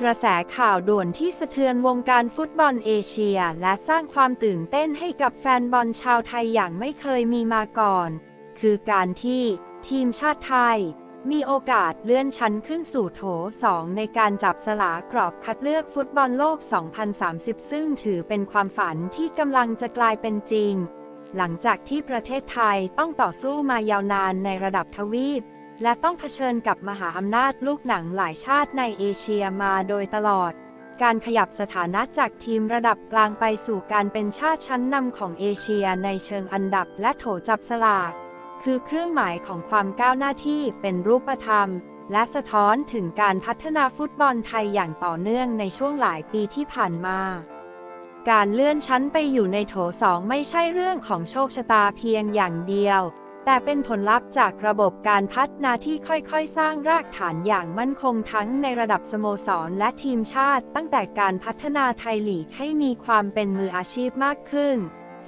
กระแสข่าวด่วนที่สะเทือนวงการฟุตบอลเอเชีย และสร้างความตื่นเต้นให้กับแฟนบอลชาวไทยอย่างไม่เคยมีมาก่อน คือการที่ทีมชาติไทย มีโอกาสเลื่อนชั้นขึ้นสู่โถ 2 ในการจับสลากรอบคัดเลือกฟุตบอลโลก 2030 ซึ่งถือเป็นความฝันที่กำลังจะกลายเป็นจริง หลังจากที่ประเทศไทยต้องต่อสู้มายาวนานในระดับทวีป และต้องเผชิญกับมหาอำนาจลูกหนังหลายชาติในเอเชียมาโดยตลอด การขยับสถานะจากทีมระดับกลางไปสู่การเป็นชาติชั้นนำของเอเชียในเชิงอันดับและโถจับสลาก คือเครื่องหมายของความก้าวหน้าที่เป็นรูปธรรม และสะท้อนถึงการพัฒนาฟุตบอลไทยอย่างต่อเนื่องในช่วงหลายปีที่ผ่านมาการเลื่อนชั้นไปอยู่ในโถสองไม่ใช่เรื่องของโชคชะตาเพียงอย่างเดียว แต่เป็นผลลัพธ์จากระบบการพัฒนาที่ค่อยๆ สร้างรากฐานอย่างมั่นคงทั้งในระดับสโมสรและทีมชาติ ตั้งแต่การพัฒนาไทยลีกให้มีความเป็นมืออาชีพมากขึ้น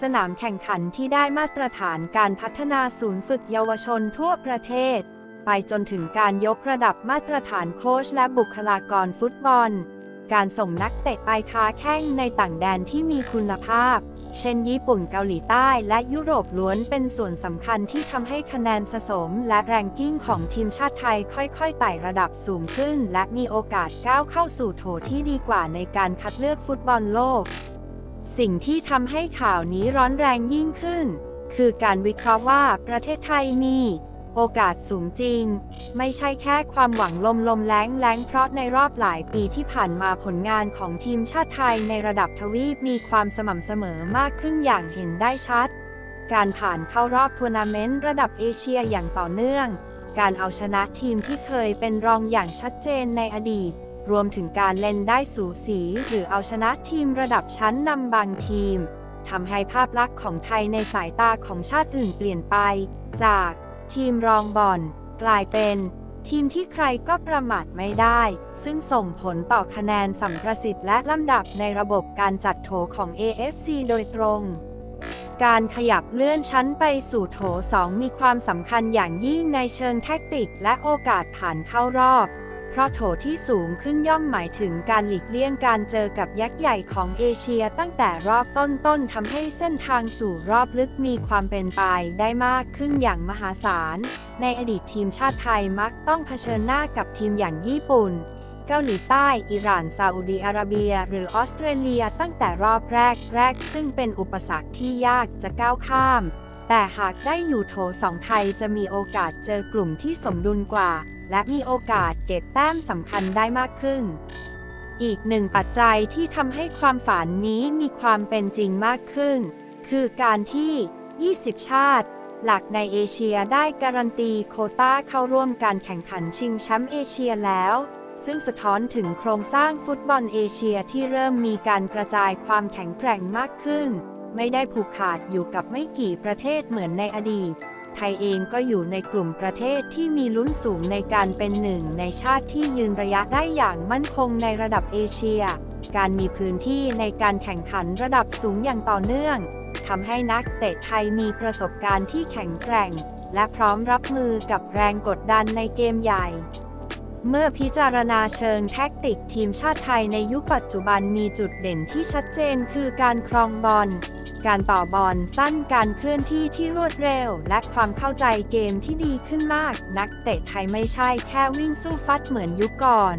สนามแข่งขันที่ได้มาตรฐานการพัฒนาศูนย์ฝึกเยาวชนทั่วประเทศ ไปจนถึงการยกระดับมาตรฐานโค้ชและบุคลากรฟุตบอล การส่งนักเตะไปค้าแข้งในต่างแดนที่มีคุณภาพ เช่นญี่ปุ่นเกาหลีใต้และยุโรปล้วนเป็นส่วนสำคัญที่ทำให้คะแนนสะสมและแรงกิ้งของทีมชาติไทยค่อยๆไต่ระดับสูงขึ้น และมีโอกาสก้าวเข้าสู่โถที่ดีกว่าในการคัดเลือกฟุตบอลโลก สิ่งที่ทำให้ข่าวนี้ร้อนแรงยิ่งขึ้น คือการวิเคราะห์ว่าประเทศไทยมี โอกาสสูงจริง ไม่ใช่แค่ความหวังลมลมแรงแรงเพราะในรอบหลายปีที่ผ่านมาผลงานของทีมชาติไทยในระดับทวีปมีความสม่ำเสมอมากขึ้นอย่างเห็นได้ชัด การผ่านเข้ารอบทัวร์นาเมนต์ระดับเอเชียอย่างต่อเนื่อง การเอาชนะทีมที่เคยเป็นรองอย่างชัดเจนในอดีต รวมถึงการเล่นได้สูสีหรือเอาชนะทีมระดับชั้นนำบางทีมทำให้ภาพลักษณ์ของไทยในสายตาของชาติอื่นเปลี่ยนไป จาก ทีมรองบอลกลายเป็น ทีมที่ใครก็ประมาทไม่ได้ ซึ่งส่งผลต่อคะแนนสัมประสิทธิ์และลำดับในระบบการจัดโถของ AFC โดยตรง การขยับเลื่อนชั้นไปสู่โถ 2 มีความสำคัญอย่างยิ่งในเชิงแท็กติกและโอกาสผ่านเข้ารอบ เพราะโถที่สูงขึ้นย่อมหมายถึงการหลีกเลี่ยงการเจอกับยักษ์ใหญ่ของเอเชียตั้งแต่รอบต้นๆทำให้เส้นทางสู่รอบลึกมีความเป็นไปได้มากขึ้นอย่างมหาศาล ในอดีตทีมชาติไทยมักต้องเผชิญหน้ากับทีมอย่างญี่ปุ่น เกาหลีใต้ อิหร่าน ซาอุดีอาระเบีย หรือออสเตรเลียตั้งแต่รอบแรกแรกซึ่งเป็นอุปสรรคที่ยากจะก้าวข้าม แต่หากได้อยู่โถสองไทยจะมีโอกาสเจอกลุ่มที่สมดุลกว่า และมีโอกาสเก็บแต้มสำคัญได้มากขึ้น อีกหนึ่งปัจจัยที่ทำให้ความฝันนี้มีความเป็นจริงมากขึ้น คือการที่ 20 ชาติ หลักในเอเชียได้การันตีโคต้าเข้าร่วมการแข่งขันชิงแชมป์เอเชียแล้วซึ่งสะท้อนถึงโครงสร้างฟุตบอลเอเชียที่เริ่มมีการกระจายความแข็งแกร่งมากขึ้น ไม่ได้ผูกขาดอยู่กับไม่กี่ประเทศเหมือนในอดีต ไทยเองก็อยู่ในกลุ่มประเทศที่มีลุ้นสูงในการเป็นหนึ่งในชาติที่ยืนระยะได้อย่างมั่นคงในระดับเอเชีย การมีพื้นที่ในการแข่งขันระดับสูงอย่างต่อเนื่องทำให้นักเตะไทยมีประสบการณ์ที่แข็งแกร่ง และพร้อมรับมือกับแรงกดดันในเกมใหญ่เมื่อพิจารณาเชิงแท็กติกทีมชาติไทยในยุคปัจจุบันมีจุดเด่นที่ชัดเจนคือการครองบอล การต่อบอลสั้นการเคลื่อนที่ที่รวดเร็ว และความเข้าใจเกมที่ดีขึ้นมาก นักเตะไทยไม่ใช่แค่วิ่งสู้ฟัดเหมือนยุคก่อน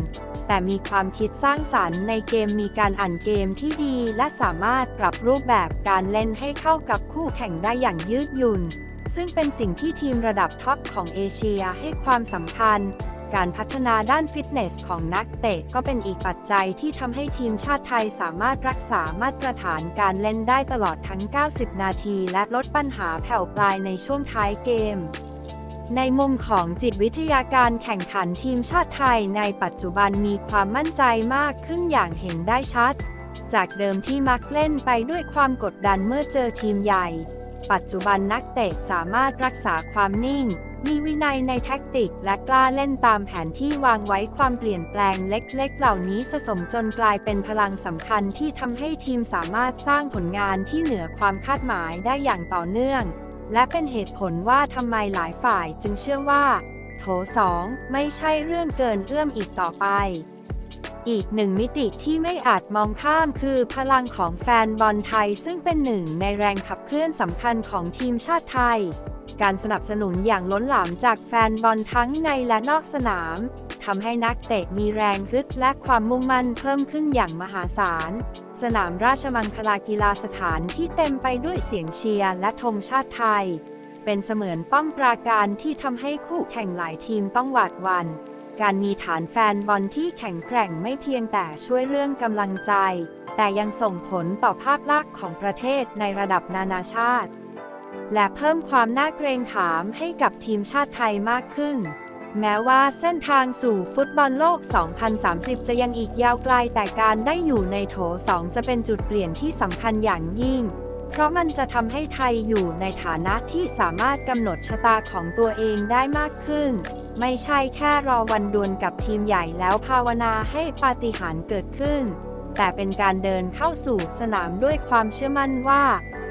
แต่มีความคิดสร้างสรรค์ในเกมมีการอ่านเกมที่ดี และสามารถปรับรูปแบบการเล่นให้เข้ากับคู่แข่งได้อย่างยืดหยุ่น ซึ่งเป็นสิ่งที่ทีมระดับท็อปของเอเชียให้ความสำคัญ การพัฒนาด้านฟิตเนสของนักเตะก็เป็นอีกปัจจัยที่ทำให้ทีมชาติไทยสามารถรักษามาตรฐานการเล่นได้ตลอดทั้ง 90 นาที และลดปัญหาแผ่วปลายในช่วงท้ายเกมในมุมของจิตวิทยาการแข่งขันทีมชาติไทยในปัจจุบันมีความมั่นใจมากขึ้นอย่างเห็นได้ชัด จากเดิมที่มักเล่นไปด้วยความกดดันเมื่อเจอทีมใหญ่ ปัจจุบันนักเตะสามารถรักษาความนิ่ง มีวินัยในแท็กติก และกล้าเล่นตามแผนที่วางไว้ความเปลี่ยนแปลงเล็กๆ เหล่านี้สะสมจนกลายเป็นพลังสำคัญที่ทำให้ทีมสามารถสร้างผลงานที่เหนือความคาดหมายได้อย่างต่อเนื่อง และเป็นเหตุผลว่าทำไมหลายฝ่ายจึงเชื่อว่า โถ2ไม่ใช่เรื่องเกินเอื้อมอีกต่อไป อีกหนึ่งมิติที่ไม่อาจมองข้ามคือพลังของแฟนบอลไทย ซึ่งเป็นหนึ่งในแรงขับเคลื่อนสำคัญของทีมชาติไทย การสนับสนุนอย่างล้นหลามจากแฟนบอลทั้งในและนอกสนามทำให้นักเตะมีแรงฮึดและความมุ่งมั่นเพิ่มขึ้นอย่างมหาศาล สนามราชมังคลากีฬาสถานที่เต็มไปด้วยเสียงเชียร์และธงชาติไทย เป็นเสมือนป้อมปราการที่ทำให้คู่แข่งหลายทีมต้องหวาดหวัน่น การมีฐานแฟนบอลที่แข็งแกร่งไม่เพียงแต่ช่วยเรื่องกำลังใจ แต่ยังส่งผลต่อภาพลักษณ์ของประเทศในระดับนานาชาติ และเพิ่มความน่าเกรงขามให้กับทีมชาติไทยมากขึ้น แม้ว่าเส้นทางสู่ฟุตบอลโลก 2030 จะยังอีกยาวไกลแต่การได้อยู่ในโถ 2 จะเป็นจุดเปลี่ยนที่สำคัญอย่างยิ่ง เพราะมันจะทำให้ไทยอยู่ในฐานะที่สามารถกำหนดชะตาของตัวเองได้มากขึ้น ไม่ใช่แค่รอวันดวลกับทีมใหญ่แล้วภาวนาให้ปาฏิหาริย์เกิดขึ้น แต่เป็นการเดินเข้าสู่สนามด้วยความเชื่อมั่นว่า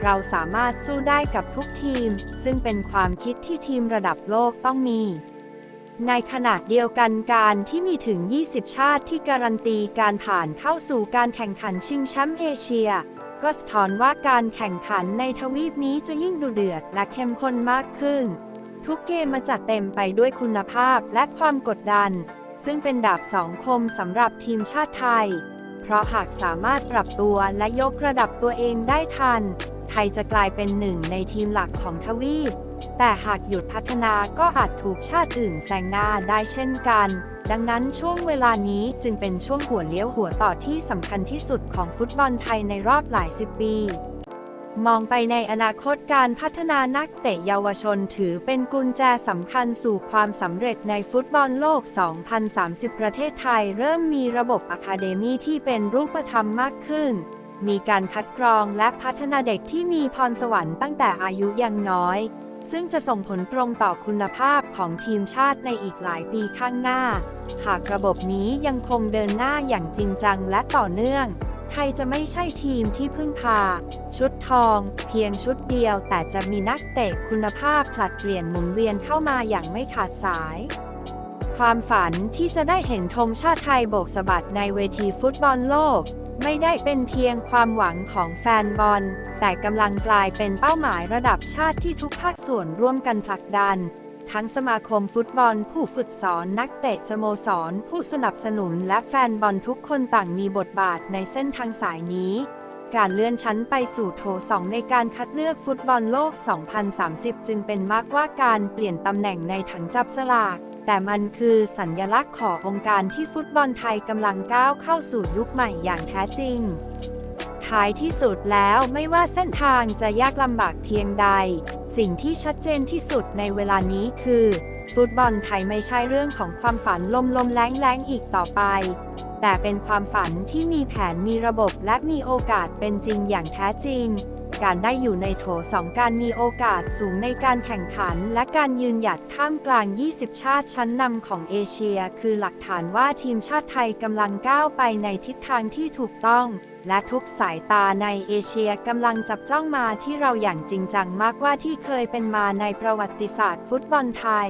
เราสามารถสู้ได้กับทุกทีม ซึ่งเป็นความคิดที่ทีมระดับโลกต้องมีในขณะเดียวกันการที่มีถึง 20 ชาติที่การันตีการผ่านเข้าสู่การแข่งขันชิงแชมป์เอเชีย ก็สะท้อนว่าการแข่งขันในทวีปนี้จะยิ่งดุเดือดและเข้มข้นมากขึ้น ทุกเกมมาจัดเต็มไปด้วยคุณภาพและความกดดัน ซึ่งเป็นดาบสองคมสำหรับทีมชาติไทย เพราะหากสามารถปรับตัวและยกระดับตัวเองได้ทัน ไทยจะกลายเป็นหนึ่งในทีมหลักของทวีป แต่หากหยุดพัฒนาก็อาจถูกชาติอื่นแซงหน้าได้เช่นกัน ดังนั้นช่วงเวลานี้จึงเป็นช่วงหัวเลี้ยวหัวต่อที่สำคัญที่สุดของฟุตบอลไทยในรอบหลายสิบปีมองไปในอนาคตการพัฒนานักเตะเยาวชนถือเป็นกุญแจสำคัญสู่ความสำเร็จในฟุตบอลโลก 2030 ประเทศไทยเริ่มมีระบบอะคาเดมี่ที่เป็นรูปธรรมมากขึ้น มีการคัดกรองและพัฒนาเด็กที่มีพรสวรรค์ตั้งแต่อายุยังน้อย ซึ่งจะส่งผลตรงต่อคุณภาพของทีมชาติในอีกหลายปีข้างหน้า หากระบบนี้ยังคงเดินหน้าอย่างจริงจังและต่อเนื่อง ไทยจะไม่ใช่ทีมที่พึ่งพา ชุดทอง เพียงชุดเดียว แต่จะมีนักเตะคุณภาพผลัดเปลี่ยนหมุนเวียนเข้ามาอย่างไม่ขาดสาย ความฝันที่จะได้เห็นธงชาติไทยโบกสะบัดในเวทีฟุตบอลโลก ไม่ได้เป็นเพียงความหวังของแฟนบอล แต่กำลังกลายเป็นเป้าหมายระดับชาติที่ทุกภาคส่วนร่วมกันผลักดัน ทั้งสมาคมฟุตบอล ผู้ฝึกสอนนักเตะสโมสร ผู้สนับสนุนและแฟนบอลทุกคนต่างมีบทบาทในเส้นทางสายนี้ การเลื่อนชั้นไปสู่โถสองในการคัดเลือกฟุตบอลโลก 2030 จึงเป็นมากกว่าการเปลี่ยนตำแหน่งในถังจับสลาก แต่มันคือสัญญลักษณ์ขององค์การที่ฟุตบอลไทยกำลังก้าวเข้าสู่ยุคใหม่อย่างแท้จริง ท้ายที่สุดแล้วไม่ว่าเส้นทางจะยากลำบากเพียงใด สิ่งที่ชัดเจนที่สุดในเวลานี้คือ ฟุตบอลไทยไม่ใช่เรื่องของความฝันลมลมๆแรงแรงๆอีกต่อไป แต่เป็นความฝันที่มีแผนมีระบบและมีโอกาสเป็นจริงอย่างแท้จริง การได้อยู่ในโถสองการมีโอกาสสูงในการแข่งขัน และการยืนหยัดท่ามกลาง 20 ชาติชั้นนำของเอเชีย คือหลักฐานว่าทีมชาติไทยกำลังก้าวไปในทิศทางที่ถูกต้อง และทุกสายตาในเอเชียกำลังจับจ้องมาที่เราอย่างจริงจังมากกว่าที่เคยเป็นมาในประวัติศาสตร์ฟุตบอลไทย